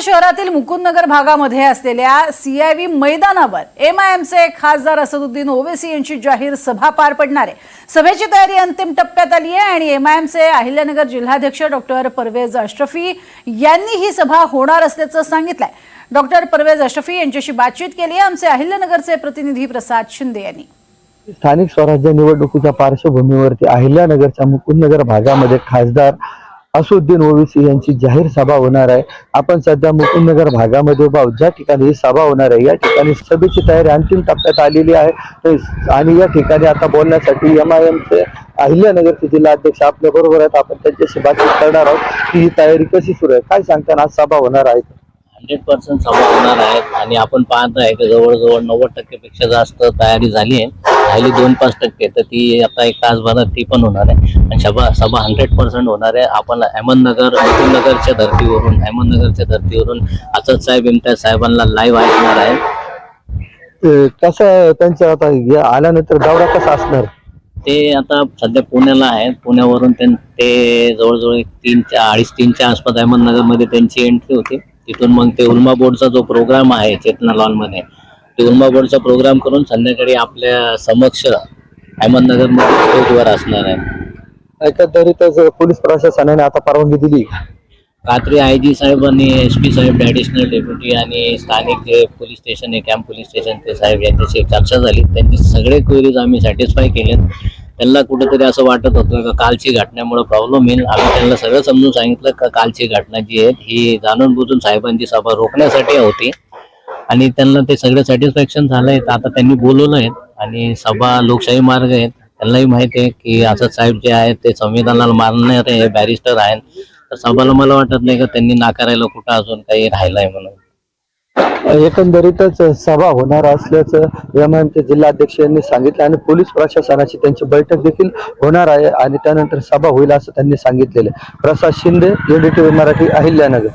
शहरातील मुकुंदनगर भागामध्ये असलेल्या सीआयव्ही मैदानावर एम आयएमचे खासदार असदुद्दीन ओवेसी यांची जाहीर सभा पार पडणार आहे. सभेची तयारी अंतिम टप्प्यात आली आहे आणि एमआयएमचे अहिल्यानगर जिल्हाध्यक्ष डॉक्टर परवेज अश्रफी यांनी ही सभा होणार असल्याचं सांगितलंय. डॉक्टर परवेज अष्टफी यांच्याशी बातचीत केली आहे. आमचे अहिल्यानगरचे प्रतिनिधी प्रसाद शिंदे यांनी. स्थानिक स्वराज्य निवडणुकीच्या पार्श्वभूमीवरती अहिल्यानगरच्या मुकुंदनगर भागामध्ये खासदार असुद्दीन ओवेसी यांची जाहीर सभा होणार आहे. आपण सध्या मुकुंदनगर भागामध्ये उभा ज्या ठिकाणी ही सभा होणार आहे या ठिकाणी सभेची तयारी अंतिम टप्प्यात आलेली आहे. आणि या ठिकाणी आता बोलण्यासाठी एम आय एमचे अहिल्यानगरचे जिल्हा अध्यक्ष आपल्या बरोबर आहेत. आपण त्यांच्याशी बातचीत करणार आहोत की ही तयारी कशी सुरू आहे. काय सांगताना आज सभा होणार आहे? हंड्रेड पर्सेंट सभा होणार आहेत आणि आपण पाहत आहे की जवळजवळ नव्वद टक्केपेक्षा जास्त तयारी झाली आहे. राहिली दोन पाच टक्के तर ती आता एक तासभरात ती पण होणार आहे. आणि सभा सभा हंड्रेड पर्सेंट होणार आहे. आपण अहमदनगर अहमदनगरच्या धर्तीवरून अहमदनगरच्या धर्तीवरून असद साहेब इम्तियाज साहेबांना लाईव्ह ऐकणार आहे. कसं त्यांचं आता आल्यानंतर दौरा कसा असणार? ते आता सध्या पुण्याला आहेत. पुण्यावरून ते जवळजवळ एक तीनच्या अडीच तीनच्या आसपास अहमदनगरमध्ये त्यांची एंट्री होती. तिथून मग ते उल्मा बोर्डचा जो प्रोग्राम आहे चेतना लॉनमध्ये उल्मा बोर्डचा प्रोग्राम करून संध्याकाळी आपल्या समक्ष अहमदनगरमध्ये स्टेजवर असणार आहे. एकंदरीतच पोलीस प्रशासनाने आता परवानगी दिली. रात्री आय जी साहेब आणि एस पी साहेब ॲडिशनल डेप्युटी आणि स्थानिक जे पोलीस स्टेशन आहे कॅम्प पोलीस स्टेशन ते साहेब यांच्याशी चर्चा झाली. त्यांचे सगळे क्वेरीज आम्ही सॅटिस्फाय केलेत. त्यांना कुठेतरी असं वाटत होतं का कालची घटनेमुळे प्रॉब्लेम येईल. आम्ही त्यांना सगळं समजून सांगितलं का कालची घटना जी आहे ही जाणून बुजून साहेबांची सभा रोखण्यासाठी होती. आणि त्यांना ते सगळं सॅटिस्फॅक्शन झालंय. तर आता त्यांनी बोलवलं आहे आणि सभा लोकशाही मार्ग आहेत. त्यांनाही माहिती आहे की आझाद साहेब जे आहेत ते संविधानाला मारणारे हे बॅरिस्टर आहेत. तर सभाला मला वाटत नाही का त्यांनी नाकारायला कुठं अजून काही राहिलंय म्हणून. एकंदरीतच सभा होणार असल्याचं एमआयएमचे जिल्हाध्यक्ष यांनी सांगितलं आणि पोलीस प्रशासनाची त्यांची बैठक देखील होणार आहे आणि त्यानंतर सभा होईल असं त्यांनी सांगितलेलं प्रसाद शिंदे एडीटीव्ही मराठी अहिल्यानगर.